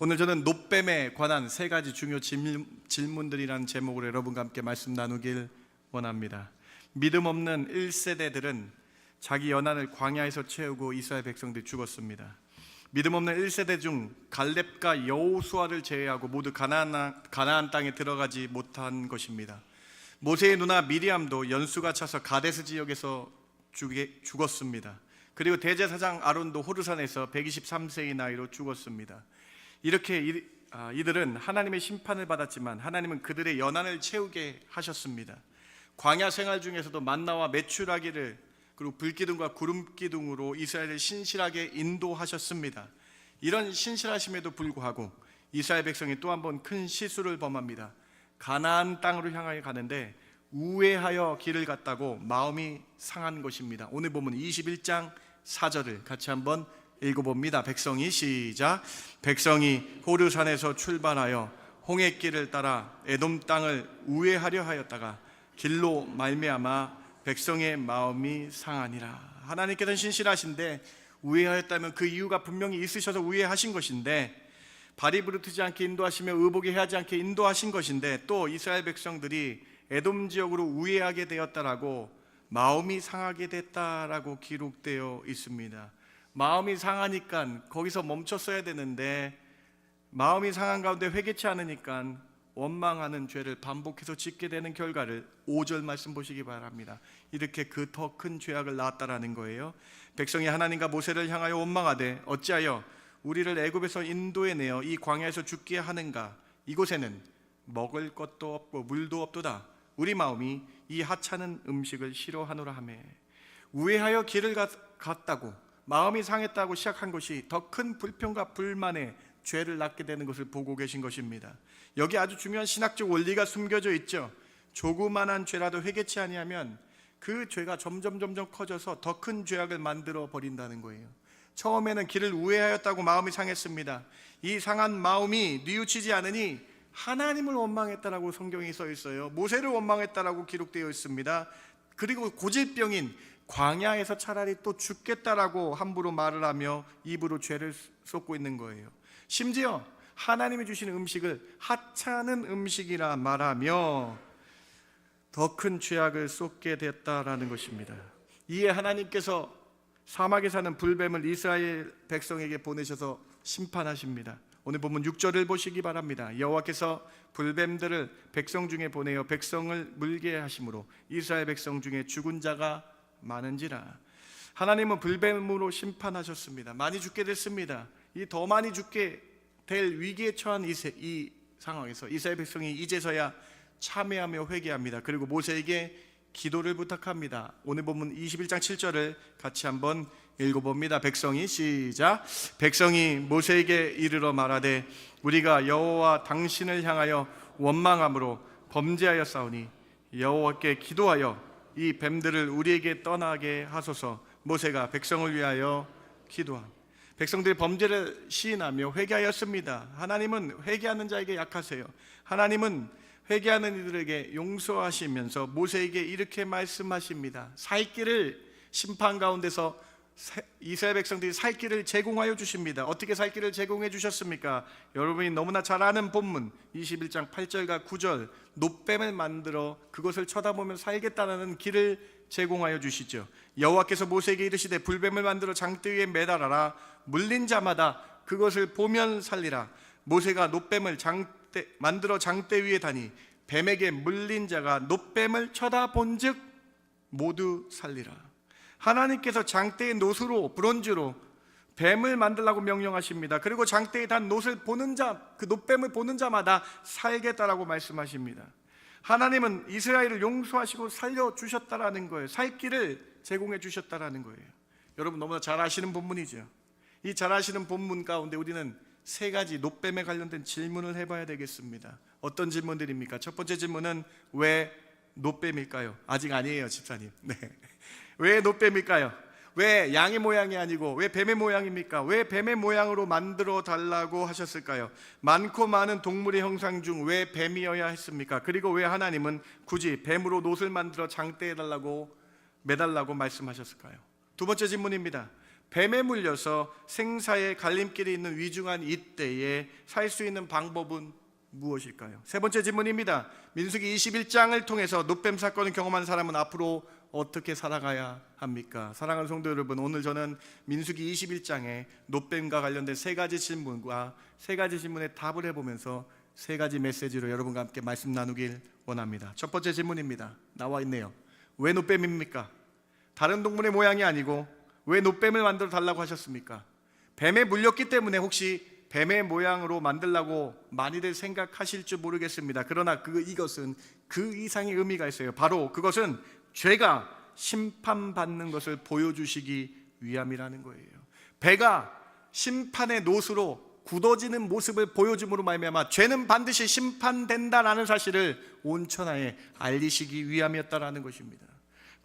오늘 저는 노뱀에 관한 세 가지 중요 질- 질문들이라는 제목으로 여러분과 함께 말씀 나누길 원합니다. 믿음 없는 1세대들은 자기 연한을 광야에서 채우고 이스라엘 백성들이 죽었습니다. 믿음 없는 1세대 중 갈렙과 여호수아를 제외하고 모두 가나안, 가나안 땅에 들어가지 못한 것입니다. 모세의 누나 미리암도 연수가 차서 가데스 지역에서 죽게, 죽었습니다. 그리고 대제사장 아론도 호르산에서 123세의 나이로 죽었습니다. 이렇게 이, 아, 이들은 하나님의 심판을 받았지만 하나님은 그들의 연한을 채우게 하셨습니다. 광야 생활 중에서도 만나와 메추라기를 그리고 불기둥과 구름 기둥으로 이스라엘을 신실하게 인도하셨습니다. 이런 신실하심에도 불구하고 이스라엘 백성이 또 한 번 큰 실수를 범합니다. 가나안 땅으로 향하여 가는데 우회하여 길을 갔다고 마음이 상한 것입니다. 오늘 보면 21장 4절을 같이 한번 읽어봅니다. 백성이 시작. 백성이 호르산에서 출발하여 홍해길을 따라 에돔 땅을 우회하려 하였다가 길로 말미암아 백성의 마음이 상하니라. 하나님께서는 신실하신데 우회하였다면 그 이유가 분명히 있으셔서 우회하신 것인데 발이 부르트지 않게 인도하시며 의복이 해하지 않게 인도하신 것인데 또 이스라엘 백성들이 에돔 지역으로 우회하게 되었다라고 마음이 상하게 됐다라고 기록되어 있습니다. 마음이 상하니까 거기서 멈췄어야 되는데 마음이 상한 가운데 회개치 않으니까 원망하는 죄를 반복해서 짓게 되는 결과를 5절 말씀 보시기 바랍니다. 이렇게 그 더 큰 죄악을 낳았다라는 거예요. 백성이 하나님과 모세를 향하여 원망하되 어찌하여 우리를 애굽에서 인도해 내어 이 광야에서 죽게 하는가? 이곳에는 먹을 것도 없고 물도 없도다. 우리 마음이 이 하찮은 음식을 싫어하노라 하매 우회하여 길을 갔- 갔다고 마음이 상했다고 시작한 것이 더 큰 불평과 불만의 죄를 낳게 되는 것을 보고 계신 것입니다. 여기 아주 중요한 신학적 원리가 숨겨져 있죠. 조그만한 죄라도 회개치 아니하면 그 죄가 점점 점점 커져서 더 큰 죄악을 만들어 버린다는 거예요. 처음에는 길을 우회하였다고 마음이 상했습니다. 이 상한 마음이 뉘우치지 않으니 하나님을 원망했다라고 성경에 써 있어요. 모세를 원망했다라고 기록되어 있습니다. 그리고 고질병인 광야에서 차라리 또 죽겠다라고 함부로 말을 하며 입으로 죄를 쏟고 있는 거예요. 심지어 하나님이 주시는 음식을 하찮은 음식이라 말하며 더 큰 죄악을 쏟게 됐다라는 것입니다. 이에 하나님께서 사막에 사는 불뱀을 이스라엘 백성에게 보내셔서 심판하십니다. 오늘 보면 6절을 보시기 바랍니다. 여호와께서 불뱀들을 백성 중에 보내어 백성을 물게 하심으로 이스라엘 백성 중에 죽은 자가 많은지라. 하나님은 불뱀으로 심판하셨습니다. 많이 죽게 됐습니다. 이 더 많이 죽게 될 위기에 처한 이, 세- 이 상황에서 이스라엘 백성이 이제서야 참회하며 회개합니다. 그리고 모세에게 기도를 부탁합니다. 오늘 보면 21장 7절을 같이 한번 읽어봅니다. 백성이 시작. 백성이 모세에게 이르러 말하되 우리가 여호와 당신을 향하여 원망함으로 범죄하여 싸우니 여호와께 기도하여 이 뱀들을 우리에게 떠나게 하소서. 모세가 백성을 위하여 기도함. 백성들이 범죄를 시인하며 회개하였습니다. 하나님은 회개하는 자에게 약하세요. 하나님은 회개하는 이들에게 용서하시면서 모세에게 이렇게 말씀하십니다. 살 길을 심판 가운데서 세- 이스라엘 백성들이 살 길을 제공하여 주십니다. 어떻게 살 길을 제공해 주셨습니까? 여러분이 너무나 잘 아는 본문 21장 8절과 9절 노뱀을 만들어 그것을 쳐다보면 살겠다는 길을 제공하여 주시죠. 여호와께서 모세에게 이르시되 불뱀을 만들어 장대 위에 매달아라 물린 자마다 그것을 보면 살리라. 모세가 노뱀을 장대 만들어 장대 위에 다니 뱀에게 물린 자가 노뱀을 쳐다본즉 모두 살리라. 하나님께서 장대의 노수로 브론즈로 뱀을 만들라고 명령하십니다. 그리고 장대에 단 노를 보는 자, 그 노뱀을 보는 자마다 살겠다라고 말씀하십니다. 하나님은 이스라엘을 용서하시고 살려 주셨다라는 거예요. 살 길을 제공해 주셨다라는 거예요. 여러분 너무나 잘 아시는 본문이죠. 이 잘 아시는 본문 가운데 우리는 세 가지 노뱀에 관련된 질문을 해봐야 되겠습니다. 어떤 질문들입니까? 첫 번째 질문은 왜 노뱀일까요? 아직 아니에요, 집사님. 네. 왜 노뱀일까요? 왜 양의 모양이 아니고 왜 뱀의 모양입니까? 왜 뱀의 모양으로 만들어 달라고 하셨을까요? 많고 많은 동물의 형상 중 왜 뱀이어야 했습니까? 그리고 왜 하나님은 굳이 뱀으로 노을 만들어 장대해 달라고 매달라고 말씀하셨을까요? 두 번째 질문입니다. 뱀에 물려서 생사의 갈림길에 있는 위중한 이때에 살 수 있는 방법은 무엇일까요? 세 번째 질문입니다. 민수기 21장을 통해서 노뱀 사건을 경험한 사람은 앞으로 어떻게 살아가야 합니까? 사랑하는 성도 여러분, 오늘 저는 민수기 21장에 노뱀과 관련된 세 가지 질문과 세 가지 질문에 답을 해보면서 세 가지 메시지로 여러분과 함께 말씀 나누길 원합니다. 첫 번째 질문입니다. 나와 있네요. 왜 노뱀입니까? 다른 동물의 모양이 아니고 왜 노뱀을 만들어 달라고 하셨습니까? 뱀에 물렸기 때문에 혹시 뱀의 모양으로 만들라고 많이들 생각하실 줄 모르겠습니다. 그러나 그 이것은 그 이상의 의미가 있어요. 바로 그것은 죄가 심판받는 것을 보여주시기 위함이라는 거예요. 배가 심판의 노수로 굳어지는 모습을 보여줌으로 말미암아 죄는 반드시 심판된다라는 사실을 온 천하에 알리시기 위함이었다라는 것입니다.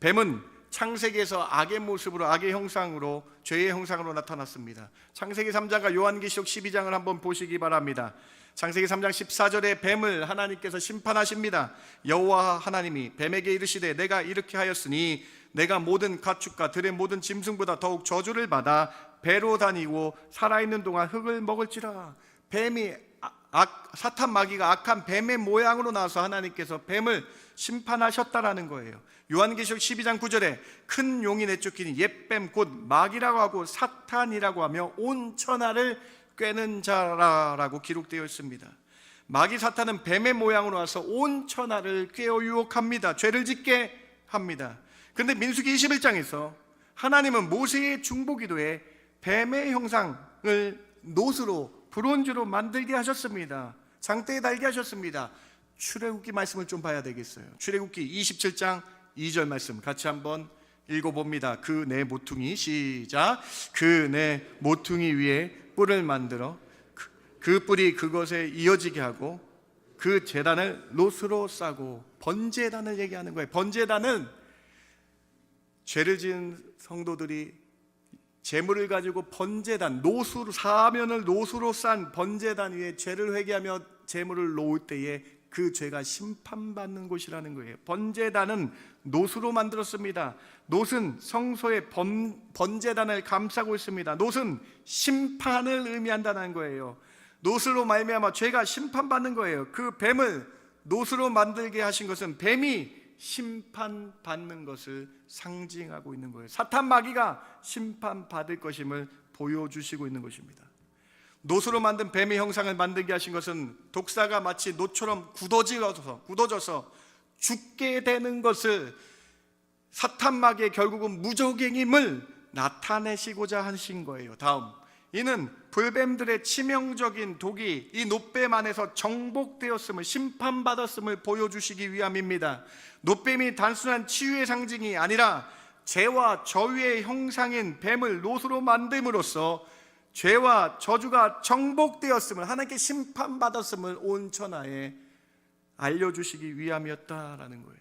뱀은 창세기에서 악의 모습으로 악의 형상으로 죄의 형상으로 나타났습니다. 창세기 3장과 요한계시록 12장을 한번 보시기 바랍니다. 창세기 3장 14절에 뱀을 하나님께서 심판하십니다. 여호와 하나님이 뱀에게 이르시되 내가 이렇게 하였으니 내가 모든 가축과 들의 모든 짐승보다 더욱 저주를 받아 배로 다니고 살아있는 동안 흙을 먹을지라. 뱀이 아- 악, 사탄 마귀가 악한 뱀의 모양으로 나와서 하나님께서 뱀을 심판하셨다라는 거예요. 요한계시록 12장 9절에 큰 용이 내쫓기니 옛뱀 곧 마귀라고 하고 사탄이라고 하며 온 천하를 꿰는 자라라고 기록되어 있습니다. 마귀 사탄은 뱀의 모양으로 와서 온 천하를 꿰어 유혹합니다. 죄를 짓게 합니다. 그런데 민수기 21장에서 하나님은 모세의 중보기도에 뱀의 형상을 노스로 브론즈로 만들게 하셨습니다. 장대에 달게 하셨습니다. 출애굽기 말씀을 좀 봐야 되겠어요. 출애굽기 27장 2절 말씀 같이 한번 읽어봅니다. 그 내 모퉁이 시작. 그 내 모퉁이 위에 뿔을 만들어 그, 그 뿔이 그것에 이어지게 하고 그 재단을 노스로 싸고 번제단을 얘기하는 거예요. 번제단은 죄를 지은 성도들이 재물을 가지고 번제단 노수로 사면을 노수로 싼 번제단 위에 죄를 회개하며 재물을 놓을 때에 그 죄가 심판받는 곳이라는 거예요. 번제단은 노수로 만들었습니다. 노은 성소의 번, 번제단을 감싸고 있습니다. 노은 심판을 의미한다는 거예요. 노스로 말미암아 죄가 심판받는 거예요. 그 뱀을 노스로 만들게 하신 것은 뱀이 심판받는 것을 상징하고 있는 거예요. 사탄 마귀가 심판받을 것임을 보여주시고 있는 것입니다. 노수로 만든 뱀의 형상을 만들게 하신 것은 독사가 마치 노처럼 굳어져서 굳어져서 죽게 되는 것을 사탄 마귀의 결국은 무적행임을 나타내시고자 하신 거예요. 다음 이는 불뱀들의 치명적인 독이 이 노뱀 안에서 정복되었음을 심판받았음을 보여주시기 위함입니다. 노뱀이 단순한 치유의 상징이 아니라 죄와 저위의 형상인 뱀을 노수로 만듦으로써 죄와 저주가 정복되었음을 하나님께 심판받았음을 온 천하에 알려주시기 위함이었다라는 거예요.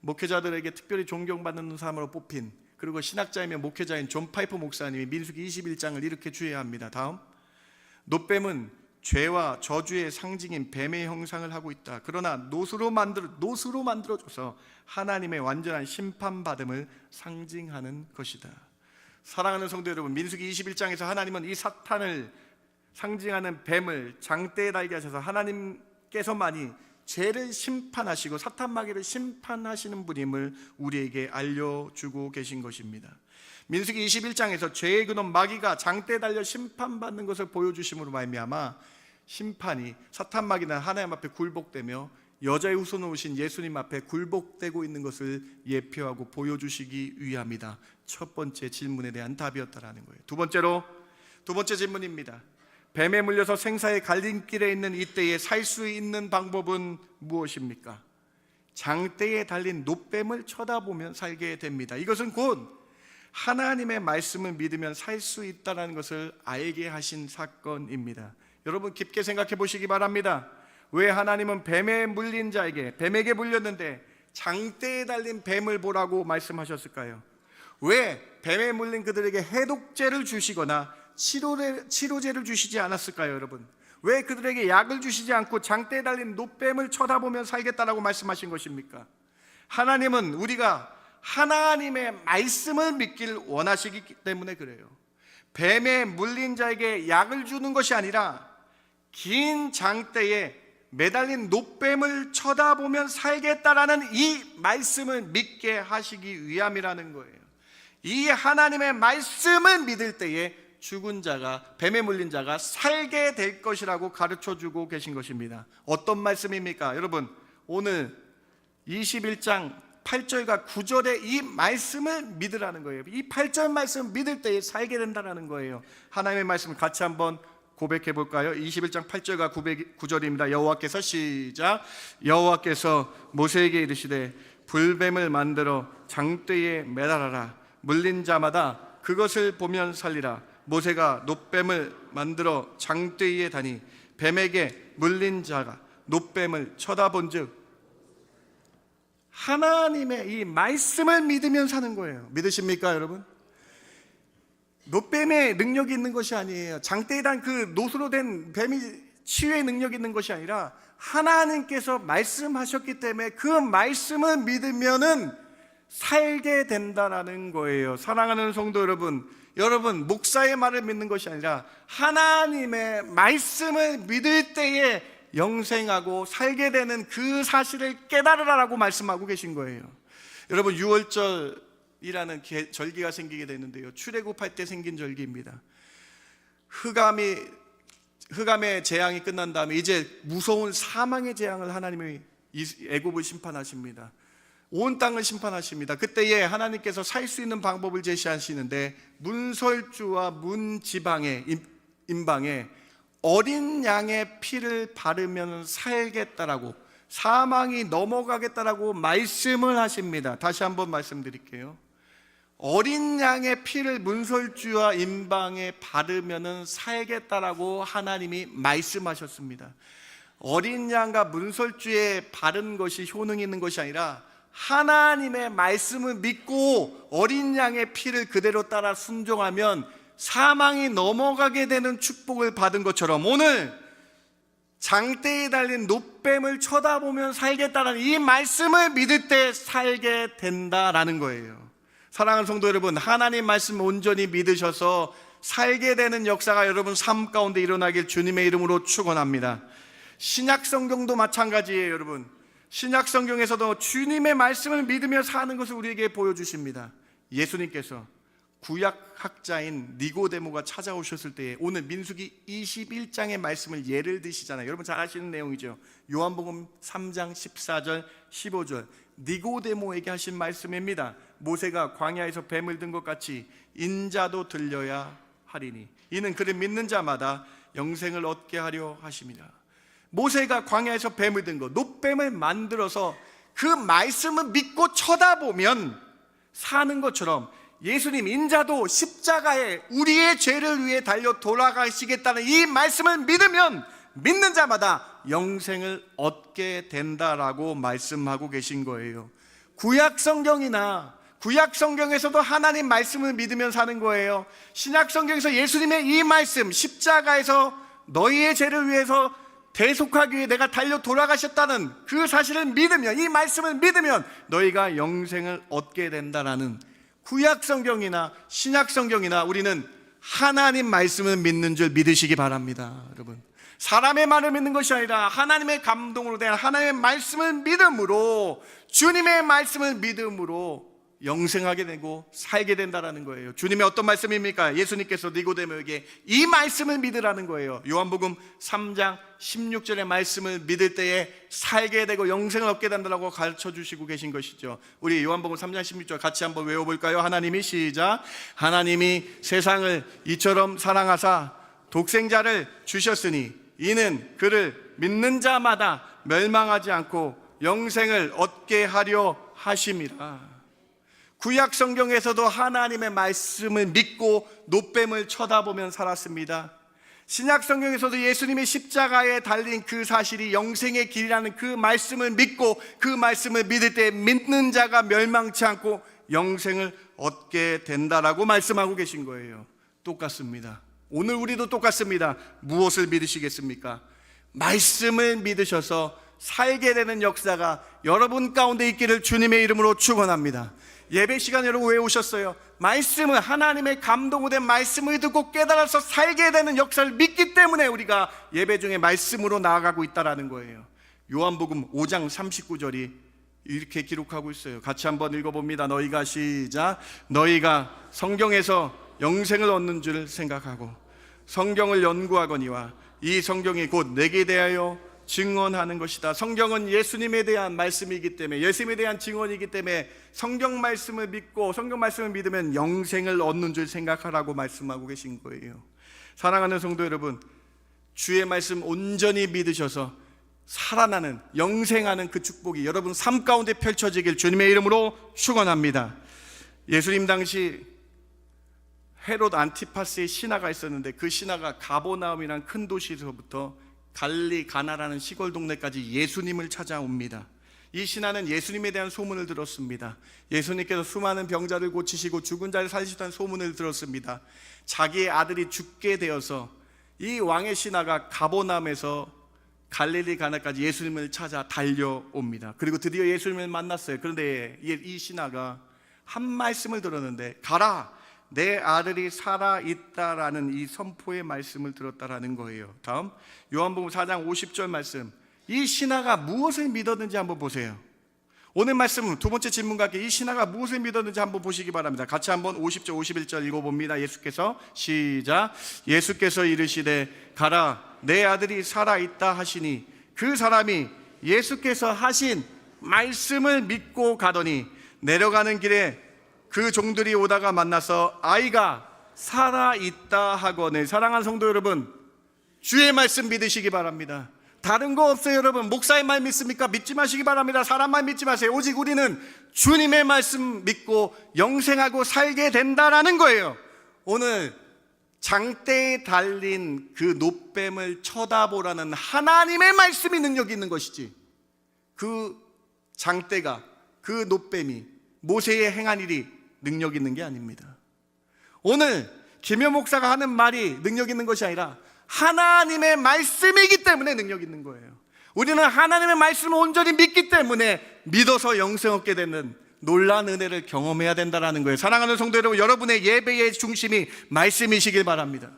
목회자들에게 특별히 존경받는 사람으로 뽑힌 그리고 신학자이며 목회자인 존 파이퍼 목사님이 민수기 21장을 이렇게 주의합니다. 다음 노뱀은 죄와 저주의 상징인 뱀의 형상을 하고 있다. 그러나 노수로 만들어 노수로 만들어줘서 하나님의 완전한 심판받음을 상징하는 것이다. 사랑하는 성도 여러분, 민수기 21장에서 하나님은 이 사탄을 상징하는 뱀을 장대에 달게 하셔서 하나님께서만이 죄를 심판하시고 사탄 마귀를 심판하시는 분임을 우리에게 알려주고 계신 것입니다. 민수기 21장에서 죄의 근원 마귀가 장대에 달려 심판받는 것을 보여주심으로 말미암아 심판이 사탄 마귀는 하나님 앞에 굴복되며 여자의 후손으로 오신 예수님 앞에 굴복되고 있는 것을 예표하고 보여주시기 위함이다. 첫 번째 질문에 대한 답이었다라는 거예요. 두 번째로 두 번째 질문입니다. 뱀에 물려서 생사의 갈림길에 있는 이때에 살 수 있는 방법은 무엇입니까? 장대에 달린 노뱀을 쳐다보면 살게 됩니다. 이것은 곧 하나님의 말씀을 믿으면 살 수 있다는 것을 알게 하신 사건입니다. 여러분 깊게 생각해 보시기 바랍니다. 왜 하나님은 뱀에 물린 자에게 뱀에게 물렸는데 장대에 달린 뱀을 보라고 말씀하셨을까요? 왜 뱀에 물린 그들에게 해독제를 주시거나 치료제, 치료제를 주시지 않았을까요, 여러분? 왜 그들에게 약을 주시지 않고 장대에 달린 노뱀을 쳐다보면 살겠다라고 말씀하신 것입니까? 하나님은 우리가 하나님의 말씀을 믿길 원하시기 때문에 그래요. 뱀에 물린 자에게 약을 주는 것이 아니라 긴 장대에 매달린 노뱀을 쳐다보면 살겠다라는 이 말씀을 믿게 하시기 위함이라는 거예요. 이 하나님의 말씀을 믿을 때에 죽은 자가 뱀에 물린 자가 살게 될 것이라고 가르쳐 주고 계신 것입니다. 어떤 말씀입니까? 여러분, 오늘 21장 8절과 9절의 이 말씀을 믿으라는 거예요. 이 8절 말씀 믿을 때에 살게 된다는 거예요. 하나님의 말씀을 같이 한번 고백해 볼까요? 21장 8절과 9절입니다. 여호와께서 시작 여호와께서 모세에게 이르시되 불뱀을 만들어 장대에 매달아라 물린 자마다 그것을 보면 살리라 모세가 노뱀을 만들어 장대에 다니 뱀에게 물린 자가 노뱀을 쳐다본즉 하나님의 이 말씀을 믿으면 사는 거예요. 믿으십니까, 여러분? 노뱀의 능력이 있는 것이 아니에요. 장대에 단그 노수로 된 뱀이 치유의 능력이 있는 것이 아니라 하나님께서 말씀하셨기 때문에 그 말씀을 믿으면은 살게 된다라는 거예요. 사랑하는 성도 여러분, 여러분 목사의 말을 믿는 것이 아니라 하나님의 말씀을 믿을 때에 영생하고 살게 되는 그 사실을 깨달으라라고 말씀하고 계신 거예요. 여러분 6월절이라는 개- 절기가 생기게 되는데요. 출애굽할 때 생긴 절기입니다. 흑암이 흑암의 재앙이 끝난 다음에 이제 무서운 사망의 재앙을 하나님이 이- 애굽을 심판하십니다. 온 땅을 심판하십니다. 그때에 하나님께서 살 수 있는 방법을 제시하시는데 문설주와 문지방에 임- 임방에 어린 양의 피를 바르면 살겠다라고 사망이 넘어가겠다라고 말씀을 하십니다. 다시 한번 말씀드릴게요. 어린 양의 피를 문설주와 임방에 바르면은 살겠다라고 하나님이 말씀하셨습니다. 어린 양과 문설주에 바른 것이 효능이 있는 것이 아니라 하나님의 말씀을 믿고 어린 양의 피를 그대로 따라 순종하면 사망이 넘어가게 되는 축복을 받은 것처럼 오늘 장대에 달린 노뱀을 쳐다보면 살겠다는 이 말씀을 믿을 때 살게 된다라는 거예요. 사랑하는 성도 여러분, 하나님 말씀 온전히 믿으셔서 살게 되는 역사가 여러분 삶 가운데 일어나길 주님의 이름으로 축원합니다. 신약 성경도 마찬가지예요, 여러분. 신약 성경에서도 주님의 말씀을 믿으며 사는 것을 우리에게 보여주십니다. 예수님께서 구약 학자인 니고데모가 찾아오셨을 때에 오늘 민수기 21장의 말씀을 예를 드시잖아요. 여러분 잘 아시는 내용이죠. 요한복음 3장 14절 15절 니고데모에게 하신 말씀입니다. 모세가 광야에서 뱀을 든 것 같이 인자도 들려야 하리니 이는 그를 믿는 자마다 영생을 얻게 하려 하심이라. 모세가 광야에서 뱀을 든 것, 노뱀을 만들어서 그 말씀을 믿고 쳐다보면 사는 것처럼 예수님 인자도 십자가에 우리의 죄를 위해 달려 돌아가시겠다는 이 말씀을 믿으면 믿는 자마다 영생을 얻게 된다라고 말씀하고 계신 거예요. 구약 성경이나 구약 성경에서도 하나님 말씀을 믿으면 사는 거예요. 신약 성경에서 예수님의 이 말씀 십자가에서 너희의 죄를 위해서 대속하기 위해 내가 달려 돌아가셨다는 그 사실을 믿으면 이 말씀을 믿으면 너희가 영생을 얻게 된다라는 구약 성경이나 신약 성경이나 우리는 하나님 말씀을 믿는 줄 믿으시기 바랍니다, 여러분. 사람의 말을 믿는 것이 아니라 하나님의 감동으로 된 하나님의 말씀을 믿음으로 주님의 말씀을 믿음으로 영생하게 되고 살게 된다라는 거예요. 주님의 어떤 말씀입니까? 예수님께서 니고데모에게 이 말씀을 믿으라는 거예요. 요한복음 3장 16절의 말씀을 믿을 때에 살게 되고 영생을 얻게 된다라고 가르쳐 주시고 계신 것이죠. 우리 요한복음 3장 16절 같이 한번 외워 볼까요? 하나님이 시작. 하나님이 세상을 이처럼 사랑하사 독생자를 주셨으니 이는 그를 믿는 자마다 멸망하지 않고 영생을 얻게 하려 하심이라. 구약 성경에서도 하나님의 말씀을 믿고 노뱀을 쳐다보면 살았습니다. 신약 성경에서도 예수님의 십자가에 달린 그 사실이 영생의 길이라는 그 말씀을 믿고 그 말씀을 믿을 때 믿는 자가 멸망치 않고 영생을 얻게 된다라고 말씀하고 계신 거예요. 똑같습니다. 오늘 우리도 똑같습니다. 무엇을 믿으시겠습니까? 말씀을 믿으셔서 살게 되는 역사가 여러분 가운데 있기를 주님의 이름으로 축원합니다. 예배 시간에 여러분 왜 오셨어요? 말씀을 하나님의 감동으로 된 말씀을 듣고 깨달아서 살게 되는 역사를 믿기 때문에 우리가 예배 중에 말씀으로 나아가고 있다라는 거예요. 요한복음 5장 39절이 이렇게 기록하고 있어요. 같이 한번 읽어봅니다. 너희가 시작. 너희가 성경에서 영생을 얻는 줄 생각하고 성경을 연구하거니와 이 성경이 곧 내게 대하여 증언하는 것이다. 성경은 예수님에 대한 말씀이기 때문에 예수님에 대한 증언이기 때문에 성경 말씀을 믿고 성경 말씀을 믿으면 영생을 얻는 줄 생각하라고 말씀하고 계신 거예요. 사랑하는 성도 여러분, 주의 말씀 온전히 믿으셔서 살아나는 영생하는 그 축복이 여러분 삶 가운데 펼쳐지길 주님의 이름으로 축원합니다. 예수님 당시 헤롯 안티파스의 신하가 있었는데 그 신하가 가보나움이란 큰 도시에서부터 갈리 가나라는 시골 동네까지 예수님을 찾아옵니다. 이 신하는 예수님에 대한 소문을 들었습니다. 예수님께서 수많은 병자를 고치시고 죽은 자를 살리시다는 소문을 들었습니다. 자기의 아들이 죽게 되어서 이 왕의 신하가 가보남에서 갈릴리 가나까지 예수님을 찾아 달려옵니다. 그리고 드디어 예수님을 만났어요. 그런데 이- 이 신하가 한 말씀을 들었는데 가라 내 아들이 살아 있다라는 이 선포의 말씀을 들었다라는 거예요. 다음 요한복음 4장 50절 말씀. 이 신하가 무엇을 믿었는지 한번 보세요. 오늘 말씀 두 번째 질문가께 이 신하가 무엇을 믿었는지 한번 보시기 바랍니다. 같이 한번 50절 51절 읽어봅니다. 예수께서 시작 예수께서 이르시되 가라 내 아들이 살아 있다 하시니 그 사람이 예수께서 하신 말씀을 믿고 가더니 내려가는 길에 그 종들이 오다가 만나서 아이가 살아 있다 하거늘 사랑하는 성도 여러분 주의 말씀 믿으시기 바랍니다. 다른 거 없어요, 여러분. 목사의 말 믿습니까? 믿지 마시기 바랍니다. 사람 말 믿지 마세요. 오직 우리는 주님의 말씀 믿고 영생하고 살게 된다라는 거예요. 오늘 장대에 달린 그 노뱀을 쳐다보라는 하나님의 말씀이 능력이 있는 것이지. 그 장대가 그 노뱀이 모세의 행한 일이 능력 있는 게 아닙니다. 오늘 김현 목사가 하는 말이 능력 있는 것이 아니라 하나님의 말씀이기 때문에 능력 있는 거예요. 우리는 하나님의 말씀을 온전히 믿기 때문에 믿어서 영생 얻게 되는 놀란 은혜를 경험해야 된다라는 거예요. 사랑하는 성도 여러분, 여러분의 예배의 중심이 말씀이시길 바랍니다.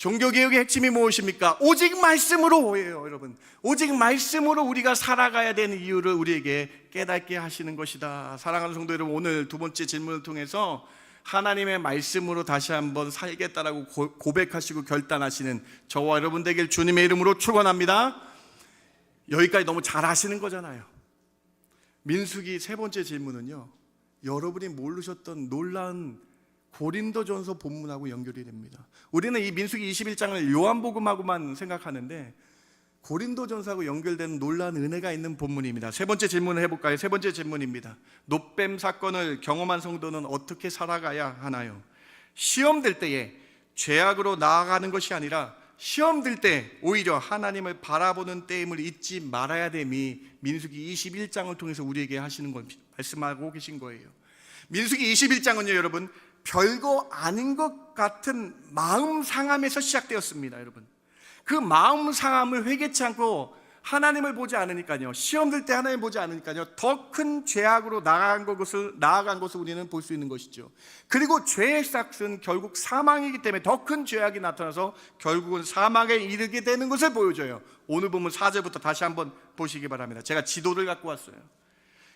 종교개혁의 핵심이 무엇입니까? 오직 말씀으로예요, 여러분. 오직 말씀으로 우리가 살아가야 되는 이유를 우리에게 깨닫게 하시는 것이다. 사랑하는 성도 여러분, 오늘 두 번째 질문을 통해서 하나님의 말씀으로 다시 한번 살겠다라고 고- 고백하시고 결단하시는 저와 여러분 되길 주님의 이름으로 축원합니다. 여기까지 너무 잘 아시는 거잖아요. 민수기 세 번째 질문은요. 여러분이 모르셨던 놀라운 고린도전서 본문하고 연결이 됩니다. 우리는 이 민수기 21장을 요한복음하고만 생각하는데 고린도전서하고 연결되는 놀라운 은혜가 있는 본문입니다. 세 번째 질문을 해볼까요? 세 번째 질문입니다. 노뱀 사건을 경험한 성도는 어떻게 살아가야 하나요? 시험 될 때에 죄악으로 나아가는 것이 아니라 시험 들때 오히려 하나님을 바라보는 때임을 잊지 말아야 됨이 민수기 21장을 통해서 우리에게 하시는 건 말씀하고 계신 거예요. 민수기 21장은요, 여러분 별거 아닌 것 같은 마음 상함에서 시작되었습니다, 여러분. 그 마음 상함을 회개치 않고 하나님을 보지 않으니까요. 시험 들 때 하나님 보지 않으니까요. 더 큰 죄악으로 나아간 것을 나아간 것을 우리는 볼 수 있는 것이죠. 그리고 죄의 싹은 결국 사망이기 때문에 더 큰 죄악이 나타나서 결국은 사망에 이르게 되는 것을 보여줘요. 오늘 보면 4절부터 다시 한번 보시기 바랍니다. 제가 지도를 갖고 왔어요.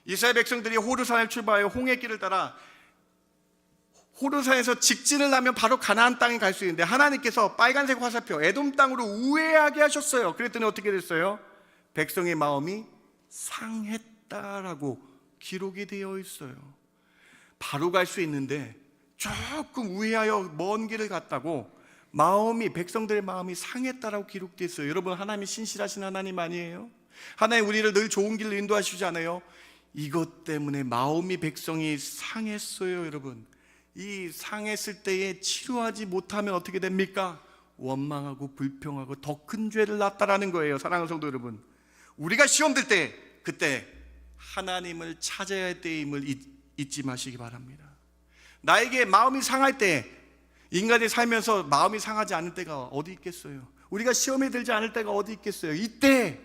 이스라엘 백성들이 호르산을 출발하여 홍해길을 따라 호르산에서 직진을 하면 바로 가나안 땅에 갈 수 있는데 하나님께서 빨간색 화살표 에돔 땅으로 우회하게 하셨어요. 그랬더니 어떻게 됐어요? 백성의 마음이 상했다라고 기록이 되어 있어요. 바로 갈 수 있는데 조금 우회하여 먼 길을 갔다고 마음이 백성들의 마음이 상했다라고 기록되어 있어요. 여러분 하나님이 신실하신 하나님 아니에요? 하나님 우리를 늘 좋은 길로 인도하시지 않아요? 이것 때문에 마음이 백성이 상했어요, 여러분. 이 상했을 때에 치료하지 못하면 어떻게 됩니까? 원망하고 불평하고 더 큰 죄를 낳았다라는 거예요. 사랑하는 성도 여러분. 우리가 시험 들때 그때 하나님을 찾아야 할 때임을 잊, 잊지 마시기 바랍니다. 나에게 마음이 상할 때 인간이 살면서 마음이 상하지 않을 때가 어디 있겠어요? 우리가 시험에 들지 않을 때가 어디 있겠어요? 이때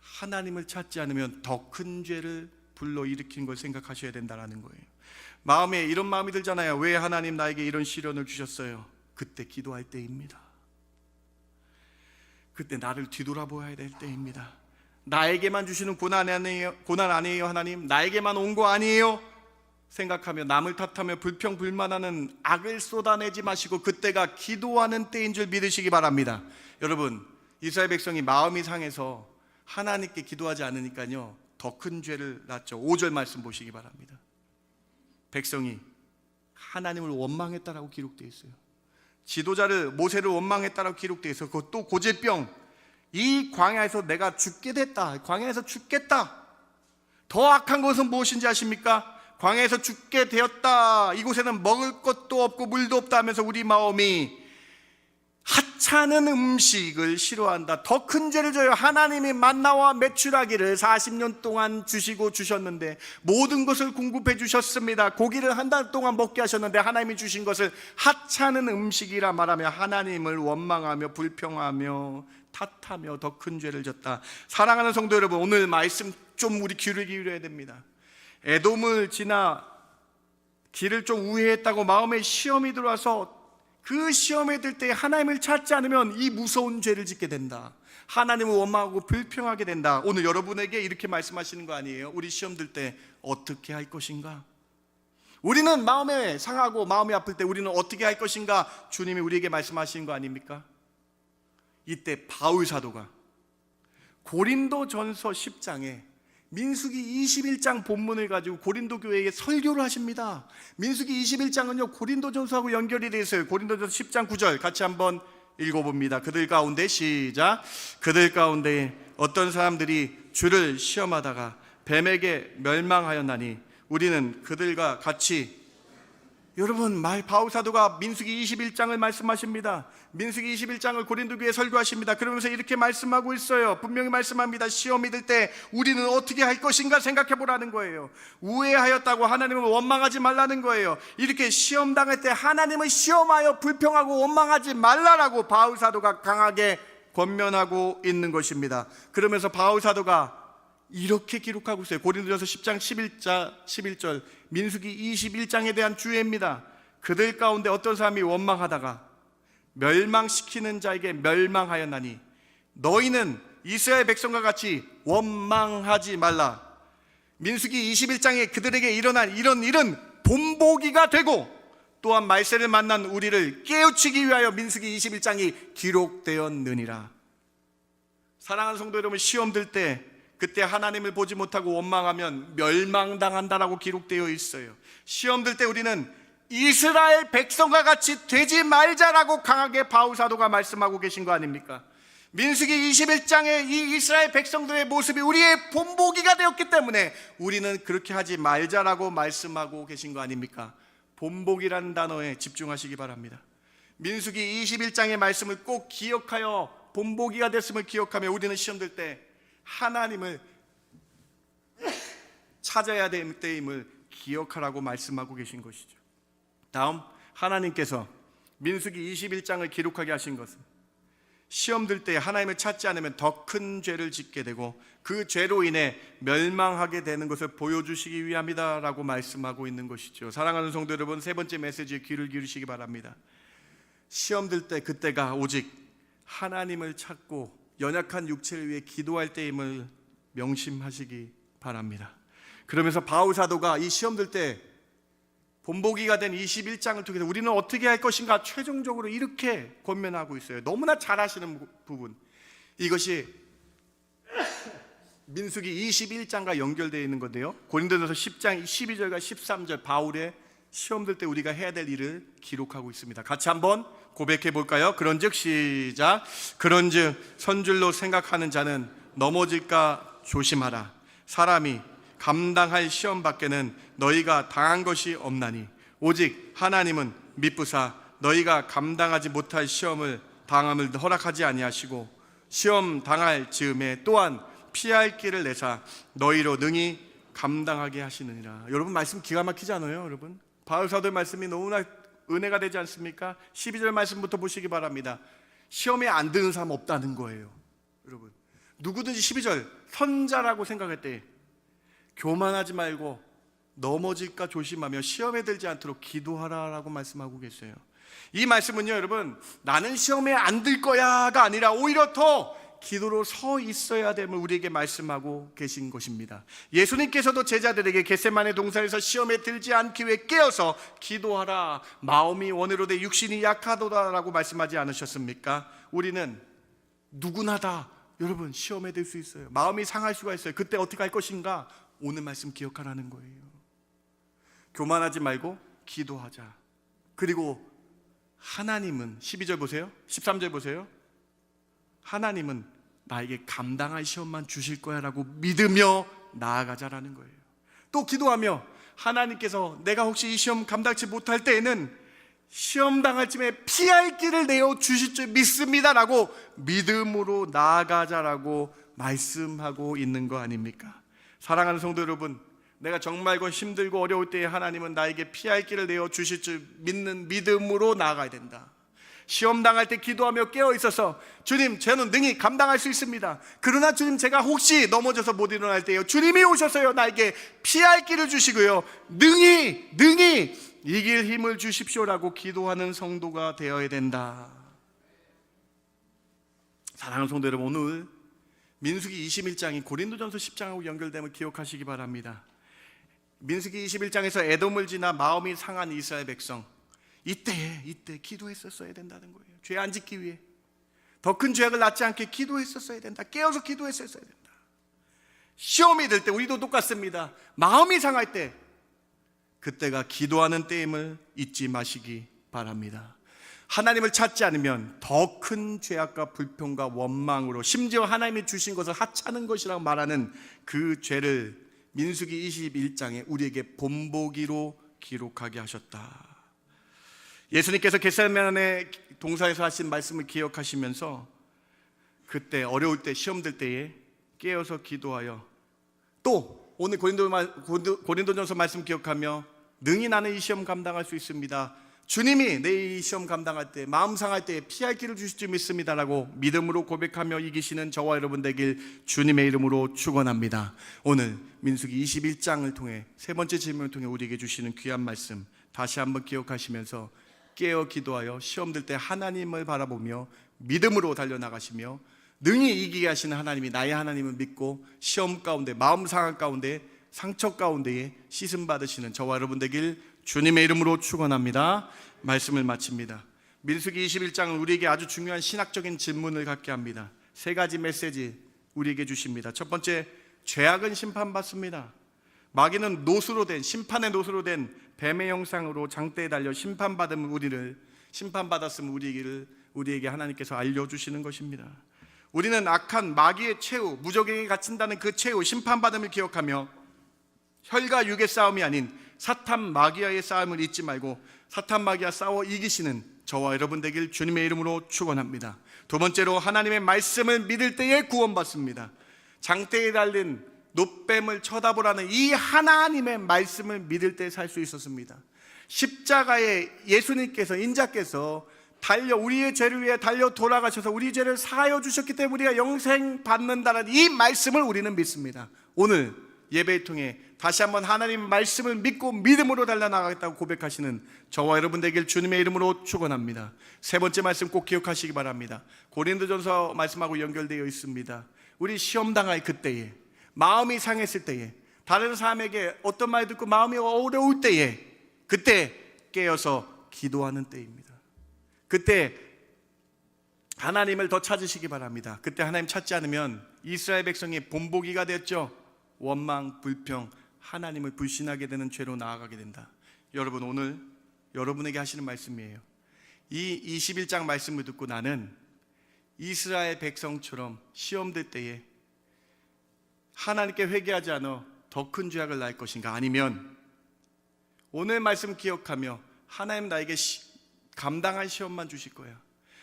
하나님을 찾지 않으면 더 큰 죄를 불러 일으킨 걸 생각하셔야 된다는 거예요. 마음에 이런 마음이 들잖아요. 왜 하나님 나에게 이런 시련을 주셨어요? 그때 기도할 때입니다. 그때 나를 뒤돌아보아야 될 때입니다. 나에게만 주시는 고난 아니에요, 고난 아니에요, 하나님. 나에게만 온 거 아니에요. 생각하며 남을 탓하며 불평 불만하는 악을 쏟아내지 마시고 그때가 기도하는 때인 줄 믿으시기 바랍니다. 여러분, 이스라엘 백성이 마음이 상해서 하나님께 기도하지 않으니까요. 더 큰 죄를 낳죠. 5절 말씀 보시기 바랍니다. 백성이 하나님을 원망했다라고 기록되어 있어요. 지도자를 모세를 원망했다라고 기록되어 있어요. 그것도 고질병. 이 광야에서 내가 죽게 됐다. 광야에서 죽겠다. 더 악한 것은 무엇인지 아십니까? 광야에서 죽게 되었다. 이곳에는 먹을 것도 없고 물도 없다 하면서 우리 마음이 하찮은 음식을 싫어한다. 더 큰 죄를 져요. 하나님이 만나와 매출하기를 40년 동안 주시고 주셨는데 모든 것을 공급해 주셨습니다. 고기를 한 달 동안 먹게 하셨는데 하나님이 주신 것을 하찮은 음식이라 말하며 하나님을 원망하며 불평하며 탓하며 더 큰 죄를 졌다. 사랑하는 성도 여러분, 오늘 말씀 좀 우리 귀를 기울여야 됩니다. 에돔을 지나 길을 좀 우회했다고 마음에 시험이 들어와서 그 시험에 들 때 하나님을 찾지 않으면 이 무서운 죄를 짓게 된다. 하나님을 원망하고 불평하게 된다. 오늘 여러분에게 이렇게 말씀하시는 거 아니에요? 우리 시험 들 때 어떻게 할 것인가? 우리는 마음에 상하고 마음이 아플 때 우리는 어떻게 할 것인가? 주님이 우리에게 말씀하시는 거 아닙니까? 이때 바울 사도가 고린도 전서 10장에 민수기 21장 본문을 가지고 고린도 교회에 설교를 하십니다. 민수기 21장은요 고린도 전서하고 연결이 되어 있어요. 고린도 전서 10장 9절 같이 한번 읽어봅니다. 그들 가운데 시작. 그들 가운데 어떤 사람들이 주를 시험하다가 뱀에게 멸망하였나니 우리는 그들과 같이 여러분 말 바울 사도가 민수기 21장을 말씀하십니다. 민수기 21장을 고린도 교회에 설교하십니다. 그러면서 이렇게 말씀하고 있어요. 분명히 말씀합니다. 시험이 들 때 우리는 어떻게 할 것인가 생각해 보라는 거예요. 우회하였다고 하나님을 원망하지 말라는 거예요. 이렇게 시험 당할 때 하나님을 시험하여 불평하고 원망하지 말라라고 바울 사도가 강하게 권면하고 있는 것입니다. 그러면서 바울 사도가 이렇게 기록하고 있어요. 고린도전서 10장 11자 11절 민수기 21장에 대한 주의입니다. 그들 가운데 어떤 사람이 원망하다가 멸망시키는 자에게 멸망하였나니 너희는 이스라엘 백성과 같이 원망하지 말라. 민수기 21장에 그들에게 일어난 이런 일은 본보기가 되고 또한 말세를 만난 우리를 깨우치기 위하여 민수기 21장이 기록되었느니라. 사랑하는 성도 여러분 시험 들 때 그때 하나님을 보지 못하고 원망하면 멸망당한다라고 기록되어 있어요. 시험 들 때 우리는 이스라엘 백성과 같이 되지 말자라고 강하게 바울 사도가 말씀하고 계신 거 아닙니까? 민수기 21장의 이 이스라엘 백성들의 모습이 우리의 본보기가 되었기 때문에 우리는 그렇게 하지 말자라고 말씀하고 계신 거 아닙니까? 본보기라는 단어에 집중하시기 바랍니다. 민수기 21장의 말씀을 꼭 기억하여 본보기가 됐음을 기억하며 우리는 시험 들 때 하나님을 찾아야 될 때임을 기억하라고 말씀하고 계신 것이죠. 다음 하나님께서 민수기 21장을 기록하게 하신 것은 시험 들 때 하나님을 찾지 않으면 더 큰 죄를 짓게 되고 그 죄로 인해 멸망하게 되는 것을 보여주시기 위함이다라고 말씀하고 있는 것이죠. 사랑하는 성도 여러분, 세 번째 메시지에 귀를 기울이시기 바랍니다. 시험 들 때 그때가 오직 하나님을 찾고 연약한 육체를 위해 기도할 때임을 명심하시기 바랍니다. 그러면서 바울 사도가 이 시험 들 때 본보기가 된 21장을 통해서 우리는 어떻게 할 것인가 최종적으로 이렇게 권면하고 있어요. 너무나 잘 아시는 부분. 이것이 민수기 21장과 연결되어 있는 건데요. 고린도전서 10장 12절과 13절 바울의 시험 들 때 우리가 해야 될 일을 기록하고 있습니다. 같이 한번 고백해 볼까요? 그런즉 시작. 그런즉 선줄로 생각하는 자는 넘어질까 조심하라. 사람이 감당할 시험 밖에는 너희가 당한 것이 없나니 오직 하나님은 미쁘사 너희가 감당하지 못할 시험을 당함을 허락하지 아니하시고 시험 당할 즈음에 또한 피할 길을 내사 너희로 능히 감당하게 하시느니라. 여러분 말씀 기가 막히지 않아요, 여러분? 바울 사도의 말씀이 너무나 은혜가 되지 않습니까? 12절 말씀부터 보시기 바랍니다. 시험에 안 드는 사람 없다는 거예요. 여러분. 누구든지 12절 선자라고 생각할 때 교만하지 말고 넘어질까 조심하며 시험에 들지 않도록 기도하라라고 말씀하고 계세요. 이 말씀은요, 여러분, 나는 시험에 안 들 거야가 아니라 오히려 더 기도로 서 있어야 됨을 우리에게 말씀하고 계신 것입니다. 예수님께서도 제자들에게 겟세만의 동산에서 시험에 들지 않기 위해 깨어서 기도하라. 마음이 원으로 돼 육신이 약하도다라고 말씀하지 않으셨습니까? 우리는 누구나 다 여러분 시험에 들 수 있어요. 마음이 상할 수가 있어요. 그때 어떻게 할 것인가? 오늘 말씀 기억하라는 거예요. 교만하지 말고 기도하자. 그리고 하나님은 12절 보세요. 13절 보세요. 하나님은 나에게 감당할 시험만 주실 거야라고 믿으며 나아가자라는 거예요. 또 기도하며 하나님께서 내가 혹시 이 시험 감당치 못할 때에는 시험 당할 쯤에 피할 길을 내어 주실 줄 믿습니다라고 믿음으로 나아가자라고 말씀하고 있는 거 아닙니까? 사랑하는 성도 여러분, 내가 정말 그 힘들고 어려울 때에 하나님은 나에게 피할 길을 내어 주실 줄 믿는 믿음으로 나아가야 된다. 시험 당할 때 기도하며 깨어 있어서 주님 저는 능히 감당할 수 있습니다. 그러나 주님 제가 혹시 넘어져서 못 일어날 때요 주님이 오셔서요 나에게 피할 길을 주시고요 능히 능히 이길 힘을 주십시오라고 기도하는 성도가 되어야 된다. 사랑하는 성도 여러분 오늘 민수기 21장이 고린도전서 10장하고 연결됨을 기억하시기 바랍니다. 민수기 21장에서 에돔을 지나 마음이 상한 이스라엘 백성 이때 이때 기도했었어야 된다는 거예요. 죄 안 짓기 위해 더 큰 죄악을 낳지 않게 기도했었어야 된다. 깨어서 기도했었어야 된다. 시험이 들때 우리도 똑같습니다. 마음이 상할 때 그때가 기도하는 때임을 잊지 마시기 바랍니다. 하나님을 찾지 않으면 더 큰 죄악과 불평과 원망으로 심지어 하나님이 주신 것을 하찮은 것이라고 말하는 그 죄를 민수기 21장에 우리에게 본보기로 기록하게 하셨다. 예수님께서 겟세마네 동산에서 하신 말씀을 기억하시면서 그때 어려울 때 시험 들 때에 깨어서 기도하여 또 오늘 고린도 고린도 전서 말씀 기억하며 능히 나는 이 시험 감당할 수 있습니다. 주님이 내 이 시험 감당할 때 마음 상할 때 피할 길을 주실 줄 믿습니다라고 믿음으로 고백하며 이기시는 저와 여러분 되길 주님의 이름으로 축원합니다. 오늘 민수기 21장을 통해 세 번째 질문을 통해 우리에게 주시는 귀한 말씀 다시 한번 기억하시면서 깨어 기도하여 시험 들 때 하나님을 바라보며 믿음으로 달려나가시며 능히 이기게 하시는 하나님이 나의 하나님을 믿고 시험 가운데 마음 상한 가운데 상처 가운데에 씻음 받으시는 저와 여러분 되길 주님의 이름으로 축원합니다. 말씀을 마칩니다. 민수기 21장은 우리에게 아주 중요한 신학적인 질문을 갖게 합니다. 세 가지 메시지 우리에게 주십니다. 첫 번째, 죄악은 심판받습니다. 마귀는 노수로 된 심판의 노수로 된 뱀의 형상으로 장대에 달려 심판받은 우리를 심판받았으면 우리를 우리에게 하나님께서 알려주시는 것입니다. 우리는 악한 마귀의 최후, 무적에게 갇힌다는 그 최후 심판받음을 기억하며 혈과 육의 싸움이 아닌 사탄 마귀와의 싸움을 잊지 말고 사탄 마귀와 싸워 이기시는 저와 여러분 되길 주님의 이름으로 축원합니다. 두 번째로 하나님의 말씀을 믿을 때에 구원받습니다. 장대에 달린 노뱀을 쳐다보라는 이 하나님의 말씀을 믿을 때 살 수 있었습니다. 십자가에 예수님께서 인자께서 달려 우리의 죄를 위해 달려 돌아가셔서 우리 죄를 사하여 주셨기 때문에 우리가 영생 받는다는 이 말씀을 우리는 믿습니다. 오늘 예배를 통해 다시 한번 하나님 말씀을 믿고 믿음으로 달려나가겠다고 고백하시는 저와 여러분 되길 주님의 이름으로 축원합니다. 세 번째 말씀 꼭 기억하시기 바랍니다. 고린도전서 말씀하고 연결되어 있습니다. 우리 시험 당할 그때에 마음이 상했을 때에 다른 사람에게 어떤 말 듣고 마음이 어려울 때에 그때 깨어서 기도하는 때입니다. 그때 하나님을 더 찾으시기 바랍니다. 그때 하나님 찾지 않으면 이스라엘 백성이 본보기가 됐죠. 원망, 불평, 하나님을 불신하게 되는 죄로 나아가게 된다. 여러분 오늘 여러분에게 하시는 말씀이에요. 이 21장 말씀을 듣고 나는 이스라엘 백성처럼 시험될 때에 하나님께 회개하지 않아 더 큰 죄악을 낳을 것인가 아니면 오늘 말씀 기억하며 하나님 나에게 시, 감당할 시험만 주실 거야.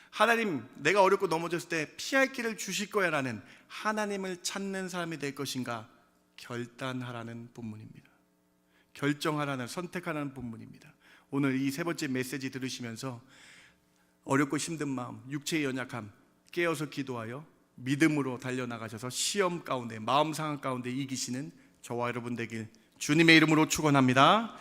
하나님 내가 어렵고 넘어졌을 때 피할 길을 주실 거야라는 하나님을 찾는 사람이 될 것인가 결단하라는 본문입니다. 결정하라는 선택하라는 본문입니다. 오늘 이 세 번째 메시지 들으시면서 어렵고 힘든 마음, 육체의 연약함 깨어서 기도하여 믿음으로 달려나가셔서 시험 가운데 마음 상황 가운데 이기시는 저와 여러분 되길 주님의 이름으로 축원합니다.